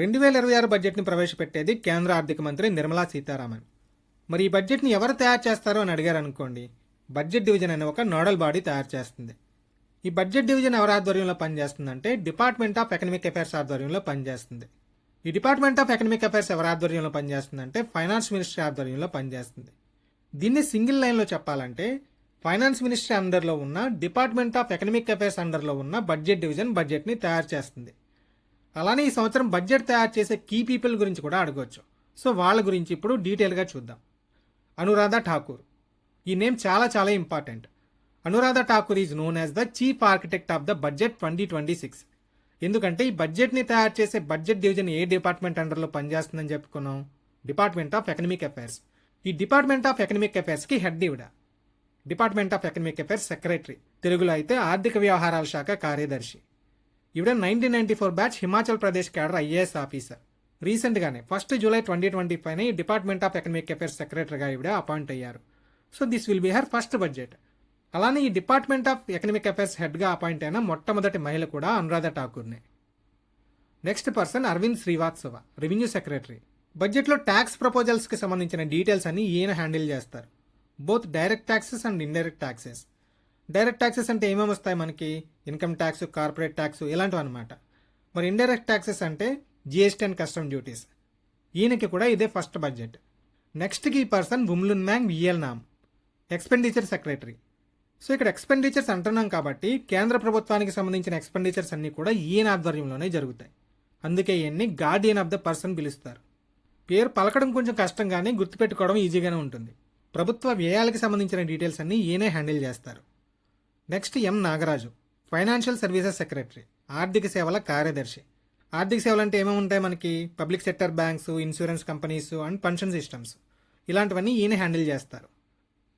రెండు వేల ఇరవై ఆరు బడ్జెట్ని ప్రవేశపెట్టేది కేంద్ర ఆర్థిక మంత్రి నిర్మలా సీతారామన్. మరి ఈ బడ్జెట్ని ఎవరు తయారు చేస్తారో అని అడిగారు అనుకోండి బడ్జెట్ డివిజన్ అనే ఒక నోడల్ బాడీ తయారు చేస్తుంది. ఈ బడ్జెట్ డివిజన్ ఎవరి ఆధ్వర్యంలో పనిచేస్తుందంటే డిపార్ట్మెంట్ ఆఫ్ ఎకనమిక్ అఫైర్స్ ఆధ్వర్యంలో పనిచేస్తుంది. ఈ డిపార్ట్మెంట్ ఆఫ్ ఎకనమిక్ అఫైర్స్ ఎవరి ఆధ్వర్యంలో పనిచేస్తుందంటే ఫైనాన్స్ మినిస్ట్రీ ఆధ్వర్యంలో పనిచేస్తుంది. దీన్ని సింగిల్ లైన్లో చెప్పాలంటే ఫైనాన్స్ మినిస్ట్రీ అండర్లో ఉన్న డిపార్ట్మెంట్ ఆఫ్ ఎకనమిక్ అఫైర్స్ అండర్లో ఉన్న బడ్జెట్ డివిజన్ బడ్జెట్ని తయారు చేస్తుంది. అలానే ఈ సంవత్సరం బడ్జెట్ తయారు చేసే కీ పీపుల్ గురించి కూడా అడగవచ్చు సో వాళ్ళ గురించి ఇప్పుడు డీటెయిల్గా చూద్దాం. అనురాధ ఠాకూర్. ఈ నేమ్ చాలా చాలా important. Anuradha Thakur is known as the chief architect of the budget twenty twenty six. ఎందుకంటే ఈ బడ్జెట్ని తయారు చేసే బడ్జెట్ డివిజన్ ఏ డిపార్ట్మెంట్ అండర్లో పనిచేస్తుందని చెప్పుకున్నాం? Department of economic affairs. ఈ డిపార్ట్మెంట్ ఆఫ్ ఎకనమిక్ అఫైర్స్కి హెడ్ ఈవిడ. Department of economic affairs secretary. తెలుగులో అయితే ఆర్థిక వ్యవహారాల శాఖ కార్యదర్శి. ఈవిడ nineteen ninety four batch Himachal Pradesh cadre IAS officer రీసెంట్గానే ఫస్ట్ జూలై ట్వంటీ ట్వంటీ పైన ఈ డిపార్ట్మెంట్ ఆఫ్ ఎకనమిక్ అఫేర్స్ సెక్రటరీగా ఈవిడ అపాయింట్ అయ్యారు. So this will be her first budget అలానే ఈ డిపార్ట్మెంట్ ఆఫ్ ఎకనమిక్ అఫైర్స్ హెడ్గా అపాయింట్ అయిన మొట్టమొదటి మహిళ కూడా Anuradha ఠాకూర్నే. Next person Arvind Srivastava revenue secretary బడ్జెట్లో ట్యాక్స్ ప్రపోజల్స్కి సంబంధించిన డీటెయిల్స్ అన్ని ఈయన హ్యాండిల్ చేస్తారు. Both direct taxes and indirect taxes direct taxes అంటే ఏమేమి వస్తాయి మనకి? ఇన్కమ్ ట్యాక్స్ కార్పొరేట్ ట్యాక్స్ ఇలాంటివి అనమాట మరి ఇండైరెక్ట్ ట్యాక్సెస్ అంటే జిఎస్టీ అండ్ కస్టమ్ డ్యూటీస్. ఈయనకి కూడా ఇదే ఫస్ట్ బడ్జెట్. నెక్స్ట్కి ఈ person Vumlunmang Vualnam. Expenditure secretary. So ఇక్కడ ఎక్స్పెండిచర్స్ అంటున్నాం కాబట్టి కేంద్ర ప్రభుత్వానికి సంబంధించిన ఎక్స్పెండిచర్స్ అన్నీ కూడా ఈయన ఆధ్వర్యంలోనే జరుగుతాయి. అందుకే ఈయన్ని గార్డియన్ ఆఫ్ ద పర్సన్ పిలుస్తారు. పేరు పలకడం కొంచెం కష్టం కానీ గుర్తుపెట్టుకోవడం ఈజీగానే ఉంటుంది. ప్రభుత్వ వ్యయాలకు సంబంధించిన డీటెయిల్స్ అన్నీ ఈయనే హ్యాండిల్ చేస్తారు. Next M Nagaraju financial services secretary ఆర్థిక సేవల కార్యదర్శి. ఆర్థిక సేవలు అంటే ఏమేమి ఉంటాయి మనకి? Public sector banks insurance companies and pension systems. ఇలాంటివన్నీ ఈయన హ్యాండిల్ చేస్తారు.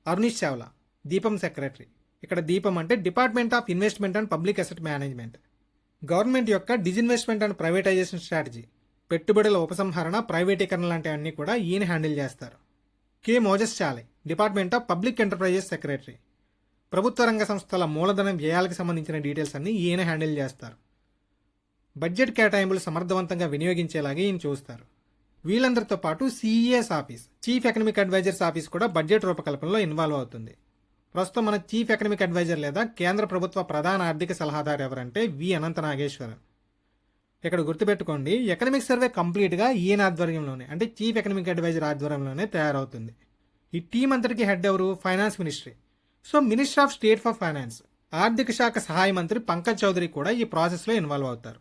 అరుణీష్ చావ్ల దీపం సెక్రటరీ. ఇక్కడ దీపం అంటే department of investment and public asset management. Government యొక్క డిజిన్వెస్ట్మెంట్ అండ్ ప్రైవేటైజేషన్ స్ట్రాటజీ పెట్టుబడుల ఉపసంహరణ ప్రైవేటీకరణ లాంటివన్నీ కూడా ఈయన హ్యాండిల్ చేస్తారు. K. Moses Chalai department of public enterprises secretary. ప్రభుత్వ రంగ సంస్థల మూలధనం వ్యయాలకు సంబంధించిన డీటెయిల్స్ అన్ని ఈయన హ్యాండిల్ చేస్తారు. బడ్జెట్ కేటాయింపులు సమర్థవంతంగా వినియోగించేలాగే ఈయన చూస్తారు. వీళ్ళందరితో పాటు CEA's office chief economic adviser's office కూడా బడ్జెట్ రూపకల్పనలో ఇన్వాల్వ్ అవుతుంది. ప్రస్తుతం మన చీఫ్ ఎకనమిక్ అడ్వైజర్ లేదా కేంద్ర ప్రభుత్వ ప్రధాన ఆర్థిక సలహాదారు ఎవరంటే వి. అనంత నాగేశ్వరన్ ఇక్కడ గుర్తుపెట్టుకోండి ఎకనమిక్ సర్వే కంప్లీట్గా ఈయన ఆధ్వర్యంలోనే అంటే చీఫ్ ఎకనమిక్ అడ్వైజర్ ఆధ్వర్యంలోనే తయారవుతుంది. ఈ టీం అంతటికి హెడ్ ఎవరు? Finance ministry. So minister of state for finance ఆర్థిక శాఖ సహాయ మంత్రి పంకజ్ చౌదరి కూడా ఈ ప్రాసెస్లో ఇన్వాల్వ్ అవుతారు.